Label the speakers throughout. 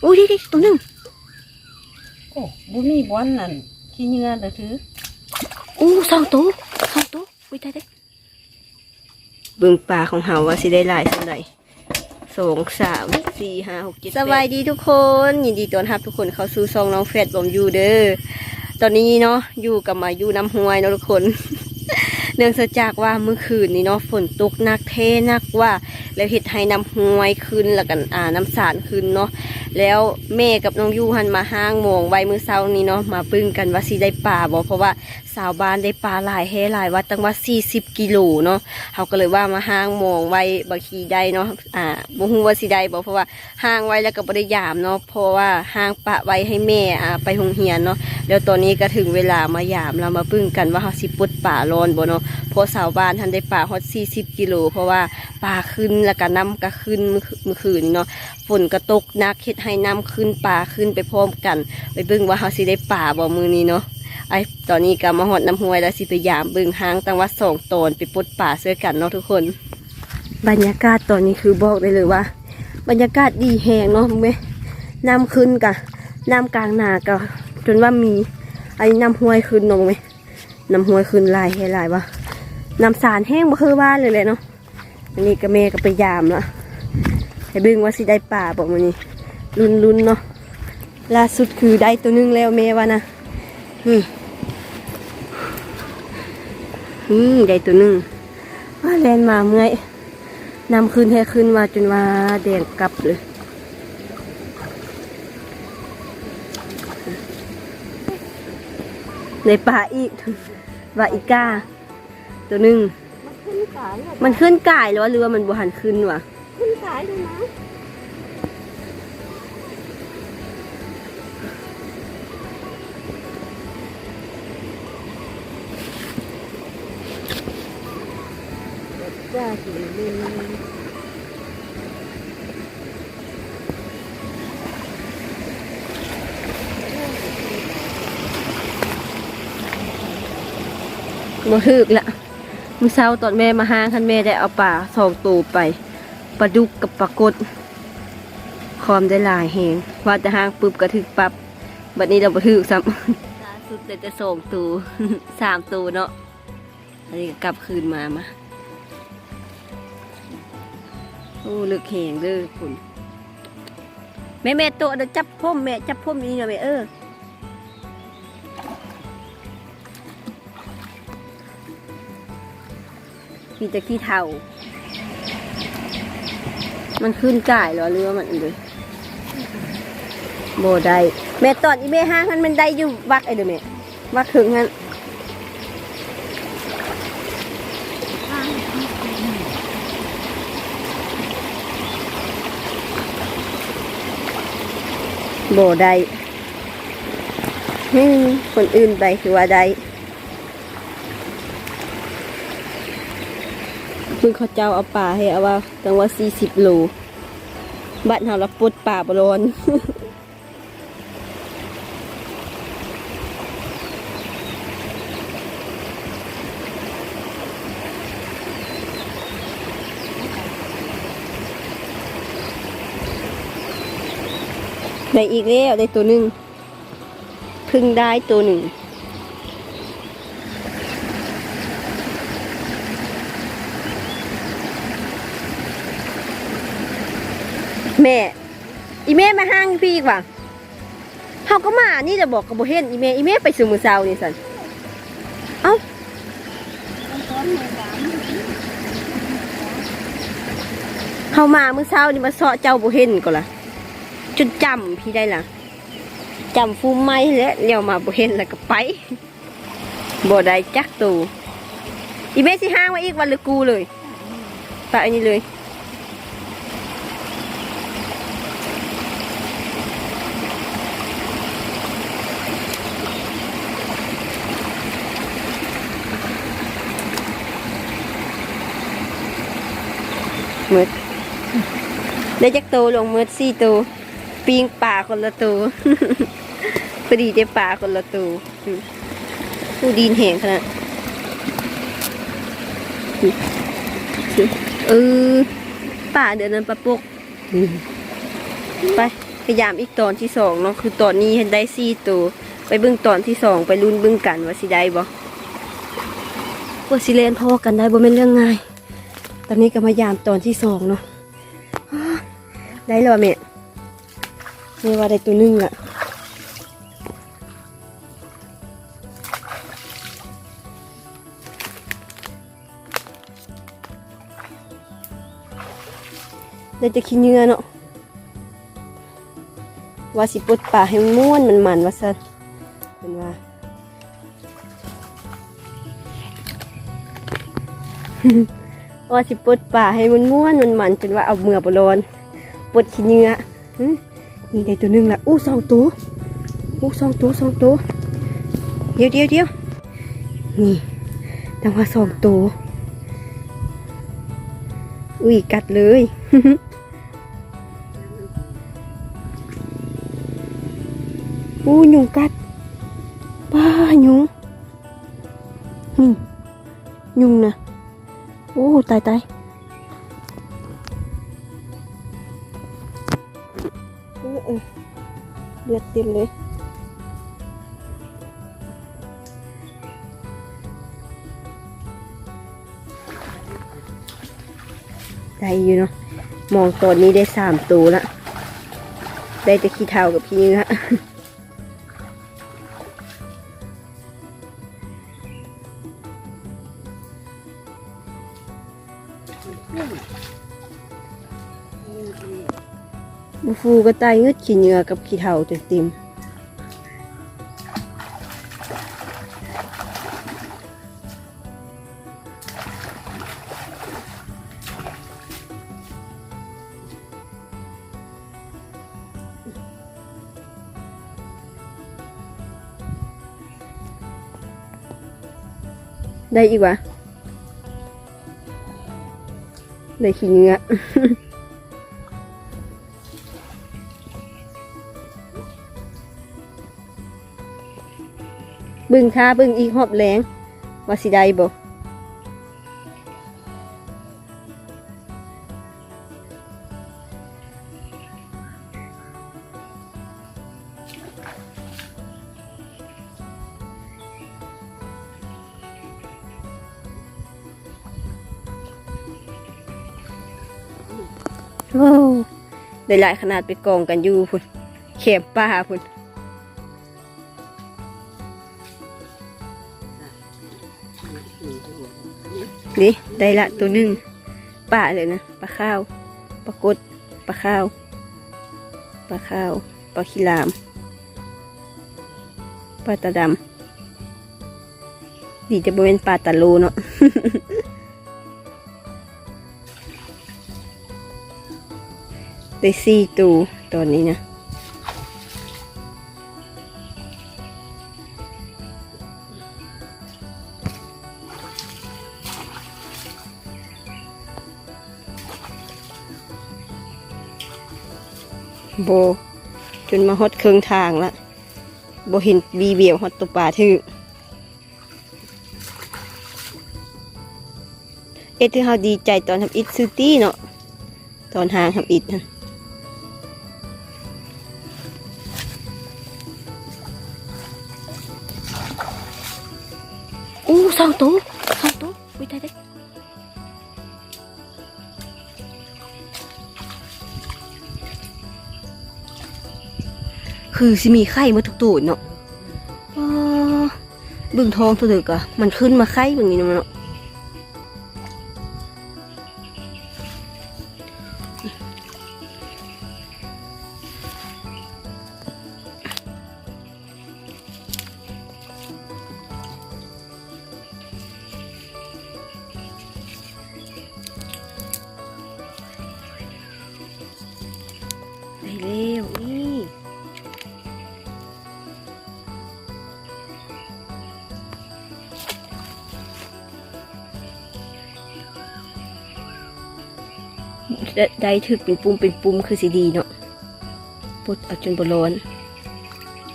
Speaker 1: โอ้ยดิตัวหนึง
Speaker 2: โอ้บุมีบอนนั่นขี้เหงื่อเด้อถือ
Speaker 1: โอ้สองตัวสองตัวอุ้ยตายได้เบิ่งปลาของเฮาว่าสิได้หลายเท่าใดสองสามสี่ห้าหกเจ็ดสบายดีทุกคน ยินดีต้อนรับทุกคนเข้าสู่ซองน้องเฟดบอมยูเด้อตอนนี้เนาะอยู่กับมาอยู่น้ำห้วยเนาะทุกคน เนื่องจากว่าเมื่อคืนนี้เนาะฝนตกหนักเทหนักว่า แล้วเห็ดให้น้ำห้วยขึ้นแล้วกันอ่าน้ำสารขึ้นเนาะแล้วแม่กับน้องยูหันมาห้างโมงไว้มือเช้านี้เนาะมาปึ้งกันว่าสิได้ปลาบ่เพราะว่าสาวบ้านได้ปลาหลายแห่หลายว่าตั้งว่า40กิโลเนาะเขาก็เลยว่ามาห้างโมงไว้บางทีได้เนาะอ่าบ่ฮู้ว่าสิได้บ่เพราะว่าห้างไว้แล้วก็บ่ได้ยามเนาะเพราะว่าห้างปะไว้ให้แม่อ่าไปโรงเรียนเนาะแล้วตอนนี้ก็ถึงเวลามายามเรามาปึ้งกันว่าเฮาสิปลดปลาร้อนบ่เนาะเพราะสาวบ้านทันได้ปลาฮอด40กิโลเพราะว่าปลาขึ้นแล้วก็น้ำก็ขึ้นเมื่อคืนเนาะฝนก็ตกหนักเฮ็ดให้น้ำขึ้นปลาขึ้นไปพร้อมกัน ไปเบิ่งว่าเฮาสิได้ปลาบ่มือนี้เนาะไอตอนนี้ก็มาฮอดน้ำห้วยแล้วสิไปยามเบิ่งหางตั้งว่าสองตนไปปลดปลาเสื้อกันเนาะทุกคน บรรยากาศตอนนี้คือบอกได้เลยว่า บรรยากาศดีแหงเนาะมึงน้ำขึ้นกะน้ำกลางนาก็จนว่ามีไอ้น้ำห้วยขึ้นเนาะมึงไหมน้ำห้วยขึ้นลายแห่ลายว่าน้ำสารแห้งบ่คือบ้านเลยเลยเนาะ อันนี้ก็แม่ก็ไปยามละให้เบิ่งว่าสิได้ป่าบอกมันนี่ลุ้นเนาะล่าสุดคือได้ตัวหนึงแล้วแม่ว่านะอืมอืมได้ตัวหนึงว่าแลนมาเมื่อยนำคืนให้ขึ้นมาจนว่าแดงกลับเลยในป่าอีกว่าอีกาตัวหนึ่ง
Speaker 2: ขึ้นสายเลย
Speaker 1: มันขึ้นกายหรือว่าเรือมันบหันขึ้นวะ
Speaker 2: ขึ้นสายเลยนะจ้าสิเลย
Speaker 1: มาฮึกละ มื่อเช้าตอนแม่มาห้างท่านแม่ได้เอาปลาสองตัวไปปลาดุกกับปลากดความได้หลายแหงว่าจะห้างปุ๊บกระถึกปับบัดนี้เราบทึกซ้ำล่าสุดแต่จะส่งตัวสามตัวเนาะอันนี้กกลับคืนมามาโอ้เลือกแหงเด้อคุณแม่แม่โตะเดี๋ยวจับพ่มแม่จับพ่มนี้หน่อยแม่เออ มีแต่ขี้เทามันขึ้นก่ายเหรอหรือว่ามันเลยโบได้แม่ตอนอีแม่ห้ามันมันได้อยู่วักไอ้เด้อแม่วักถึงงั้นโบได้คนอื่นไปคือว่าได้ มึงเขาเจ้าเอาป่าให้เอาว่าตังว่าสี่สิบโลบ้านเราเราปลดป่าบร้อนได้อีกแล้วได้ตัวหนึ่งพึ่งได้ตัวหนึ่ง แม่ อีแม่มาห้างพี่อีกว่ะเขาก็มา นี่จะบอกกับโบเห็นอีแม่อีแม่ไปสู่มือเซานี่สัน เอ้าเขามามือเช้านี่มาเสาะเจ้าโบเห็นก็ละจนจำพี่ได้ละจำฟูไม้แล้วเลี้ยวมาโบเห็นแล้วก็ไปบ่ได้จักตูอีแม่สิห้างไว้อีกวันหรือกูเลยไปอันนี้เลย มืดได้จักโตวลงมืดสี่ตัวปีงป่าคนละตัวพอดีได้ป่าคนละตัวผู้ดีนแหงขนาดเออป่าเดี๋ยวนั้นปลาปกไปพยายามอีกตอนที่สองเนาะคือตอนนี้เห็นได้สี่ตัวไปเบิ่งตอนที่สองไปลุ้นเบิ่งกันว่าสิได้บ่ว่าสิเลนพ่อกันได้บ่เป็นเรื่องง่าย ตอนนี้ก็มายามตอนที่สองเนาะได้แล้วอแม่แม่ว่าได้ตัวนึงละได้จะขี้เหงื่อเนาะว่าสิปลดป่าให้มันม่วนมันมันว่าซั่นเป็นว่า ว่าสิปลดป่าให้มันม่วนมันมันจนว่าเอาเมือบ่ร้อนปลดขี้เหงื่อนี่ได้ตัวหนึงละอู้สองตัวอู้สองตัวสองตัวเดี๋ยวเดี๋ยวเดี๋ยวนี่แต่ว่าสองตัวอุ้ยกัดเลยอู้ยุงกัดป้ายุงนี่ยุงนะ โอ้ตายตายเออเลือดเต็มเลยได้อยู่เนาะมองตอนนี้ได้สามตัวละ ได้แต่ขี้เท้ากับพี่เนื้อ ฟูก็ตายเงืดขี้เหงื่อกับขี้เถาเต็มเต็มได้อีกวะได้ขี้เหงื่อ บึงค่าบึงอีกหอบแรงว่าสิได้บ่โอ้ได้หลายขนาดไปกองกันอยู่พุ่นเข็มป่าพุ่น นี่ได้ละตัวหนึ่งปลาเลยนะปลาข้าวปลากดปลาข้าวปลาข้าวปลาขี้ลามปลาตาดำดีจะบริเวณปลาตะโลเนาะได้สี่ตัวตอนนี้นะ โบ จนมาฮอดเครื่องทางละโบเห็นบีเบียวฮอดตัวปลาถือเอ็ดที่เขาดีใจตอนทำอิดซูตี้เนาะตอนหางทำอิดนะอู้สองตัว คือสิมีไข่มาทุกตัวเนาะบึงทองตัวเด็กอะมันขึ้นมาไข่แบบนี้เนาะได้เร็ว ได้ได้ถึกเป็นปุ่มเป็นปุ่มคือสีดีเนาะปลดเอาจนบร้อน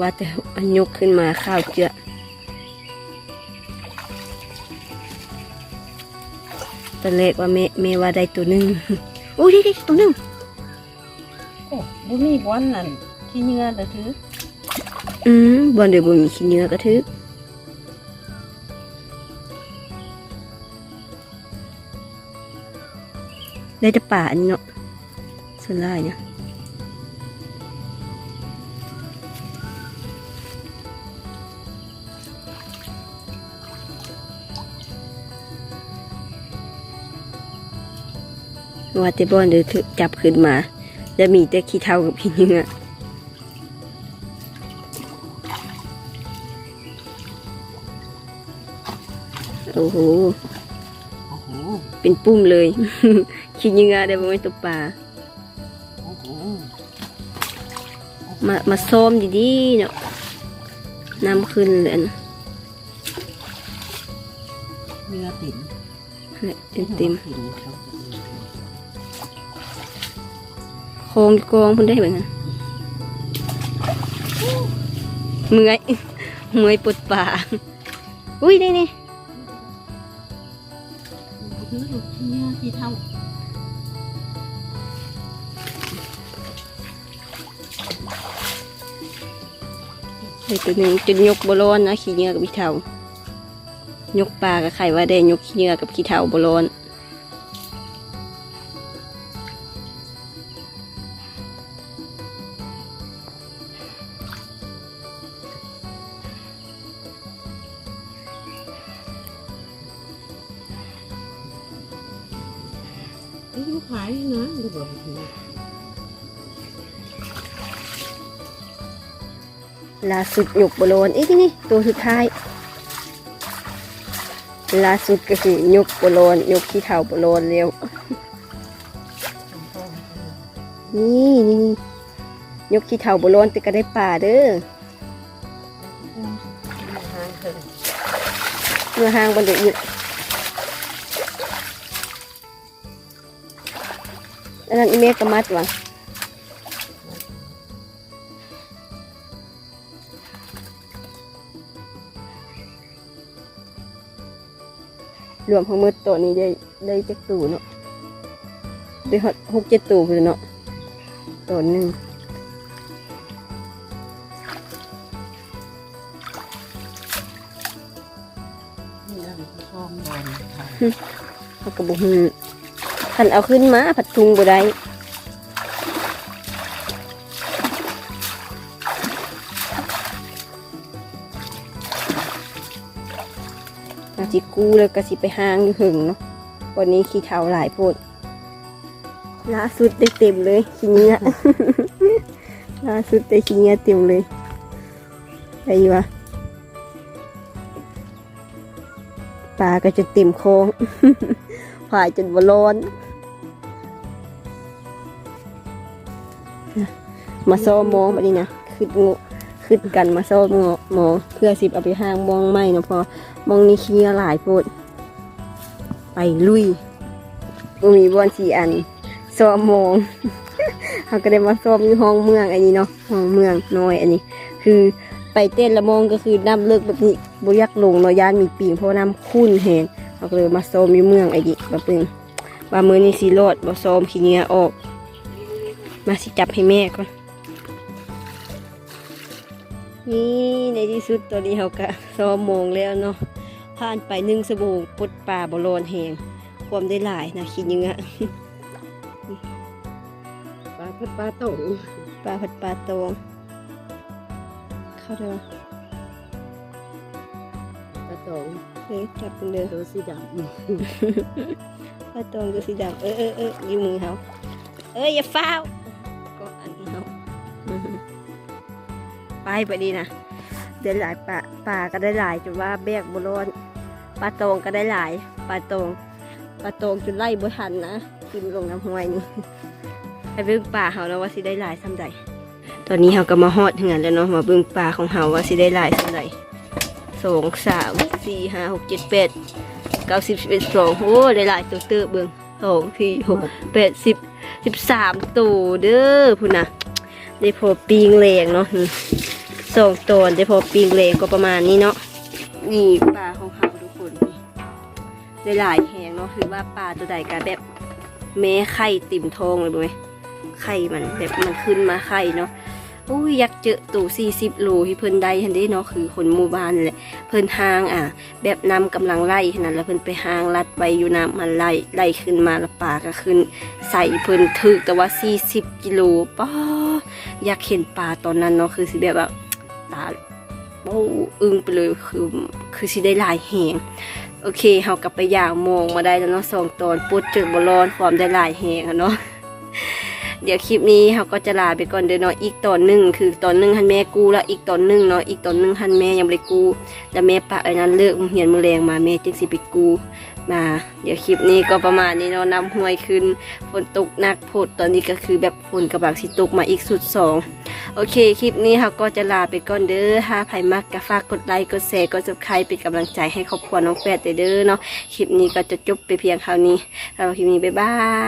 Speaker 1: ว่าแต่อันยกขึ้นมาข้าวเจือตอนแรกว่าแม่แม่ว่าได้ตัวหนึ่งโอ้ยได้ได้ตัวหนึ่ง
Speaker 2: โอ้บ่มีบอนนั่นขี้เหงื่อเด้อถือ
Speaker 1: อืมบอนเดี๋ยวบ่มีขี้เหนื้อกระ ได้แต่ป่าอันนี้เนาะส่วนหลายเนี่ยว่าแต่บอนเดี๋ยวถึกจับขึ้นมา จะมีแต่ขี้เท่ากับขี้เหนื้อโอ้โห
Speaker 2: โอ้โห
Speaker 1: เป็นปุ้มเลย ขี้เหงื่อได้บ่ไม่ตัวปลามามาซ้อมดีๆเนาะน้ำขึ้นเลยนะ
Speaker 2: เหงื่อติ่ม
Speaker 1: เต็มเต็ม
Speaker 2: ติ่มครับ
Speaker 1: ๆโคงกองพุ่นได้แบบนั้นเมื่อยเมื่อยปวดปลาอุ้ยได้นี่
Speaker 2: ถือลูกขี้เหงื่อขี้เท่า
Speaker 1: ได้ตัวหนึ่งจนยกบอลอนนะขี้เหงื่อกับขี้เทายกปลากับไข่ว่าได้ยกขี้เหงื่อกับขี้เทาบอลอน
Speaker 2: ไอ้ลูกขายนะเดี๋ยวบอ
Speaker 1: ล่าสุดหยกบอลอนเอ้ยนี่นี่ตัวสุดท้ายล่าสุดก็คือยกบอลอนยกขี้เทาบอลอนเร็วนี่นี่ยกขี้เถาบร้อนแต่ก็ได้ป่าเด้อ
Speaker 2: ทางเถิง
Speaker 1: เมื่อห้างบันเดอีกอันนั้นอีเมกกมัดวะ รวมทั้งหมดตัวนี้ได้ได้จักตูเนาะได้หกหกเจ็ดตูคือเนาะตัวหนึ่ง
Speaker 2: นี่เราก็ชอมบอลค่ะ
Speaker 1: เขาก็บอกคันเอาขึ้นมาผัดทุงบ่ได้ อาจิกูเลยก็สิไปห้างอยู่หึงเนาะวันนี้ขี้เท้าหลายโพดล่าสุดได้เต็มเลยขี้เนี้ยล่าสุดได้ขี้เนี้ยเต็มเลยอะไรวะปลาก็จะเต็มโคองผายจนบร้อนมาซ้อมมองแบบนี้นะขึ้นงู ขึ้นกันมาซ้อมงอมองเพื่อสิบเอาไปห้างมองไม่เนาะพอมองนี้ขี้เหงื่อหลายโพดไปลุยบ่มีบอลสี่อันซ้อมมองเขาก็ได้มาซ้อมอยู่ห้องเมืองอันนี้เนาะห้องเมืองน้อยอันนี้ คือไปเต้นละมองก็คือน้ำเลิกแบบนี้บุยักลงเนาะยานมีปีงเพราะน้ำขุ่นแหงเขาก็เลยมาซ้อมอยู่เมืองไอ้ดิแบบนึงว่ามือนี้สีโลดบ่ซ้อมขี้เงื่อออก มาสิจับให้แม่ก่อน นี่ในที่สุดตอนนี้เขาก็ซ้อมโมงแล้วเนาะผ่านไปหนึ่งสบู่ปลดป่าบอลอนแหงความได้หลายนะคิดยังไง
Speaker 2: ปลาพัดปลาโตง
Speaker 1: ปลาผัดปลาตองเข้าได้ปะ
Speaker 2: ปลาโตง
Speaker 1: เฮ้ยจับเป็นเดิน
Speaker 2: ตัวสีด
Speaker 1: ปลาตองตัวสีดำเออเออเอออยู่มือเขาเอ้ยอย่าฟ้าว ไปไปดีนะได้หลายปลาปลาก็ได้หลายจนว่าแบกบอลอนปลาตองก็ได้หลายปลาตองปลาตองจนไล่บ่ทันนะกินลงน้ำห้วยนี่ไปเบิ่งป่าเฮาแล้วว่าสิได้หลายส่ำใดตอนนี้เฮาก็มาฮอดถึงกันแล้วเนาะมาเบิ่งป่าของเฮาว่าสิได้หลายส่ำใดสองสามสี่ห้าหกเจ็ดแปดเก้าสิบสิบเอ็ดสองโอ้ได้หลายตัวเตอเบิ่งสองสี่หกแปดสิบสิบสามตัวเด้อพุ่นนะได้พอปีงแรงเนาะ สองตัวได้พอปีงแรงก็ประมาณนี้เนาะนี่ป่าของเฮาทุกคนนี่ได้หลายแหงเนาะคือว่าป่าตัวใดก็แบบแม่ไข่ติ่มทองเลยบ่ไหมไข่มันแบบมันขึ้นมาไข่เนาะอุ้ยอยากเจอตู่สี่สิบโลที่เพิ่นได้ทันได้เนาะคือคนหมู่บ้านแหละเพิ่นหางอะ แบบน้ำกำลังไล่ขนาดแล้วเพิ่นไปหางลัดไว้อยู่น้ำมันไล่ไล่ขึ้นมาแล้วปลาก็ขึ้น ใส่เพิ่นถึกแต่ว่าสี่สิบกิโลป้าอยากเห็นปลาตอนนั้นเนาะคือสิแบบว่าาโอ้อึ้งไปเลยคือคือสิได้หลายแหงโอเคเฮากลับไปยางโมงมาได้แล้วเนาะสองตอนปุดจุดบอลอนความได้หลายแหงอะเนาะเดี๋ยวคลิปนี้เฮาก็จะลาไปก่อนเด้อเนาะอีกตอนหนึ่งคือตอนหนึ่งหันแม่กู้แล้วอีกตอนหนึ่งเนาะอีกตอนหนึ่งหันแม่ยังไม่ได้กู้แล้วแม่ปะไอ้นั้นเลิกเหียนมือแรงมาแม่จึงสิไปกู้ นะเดี๋ยวคลิปนี้ก็ประมาณนี้เนาะน้ำห้วยขึ้นฝนตกหนักโพดตอนนี้ก็คือแบบฝนกำลังสิตกมาอีกสุดสองโอเค คลิปนี้เราก็จะลาไปก่อนเด้อถ้าใครมากก็ฝากกดไลค์กดแชร์กด subscribe เป็นกำลังใจให้ครอบครัวน้องแฝดเด้อเนาะคลิปนี้ก็จะจบไปเพียงเท่านี้เราคลิปนี้บ๊ายบาย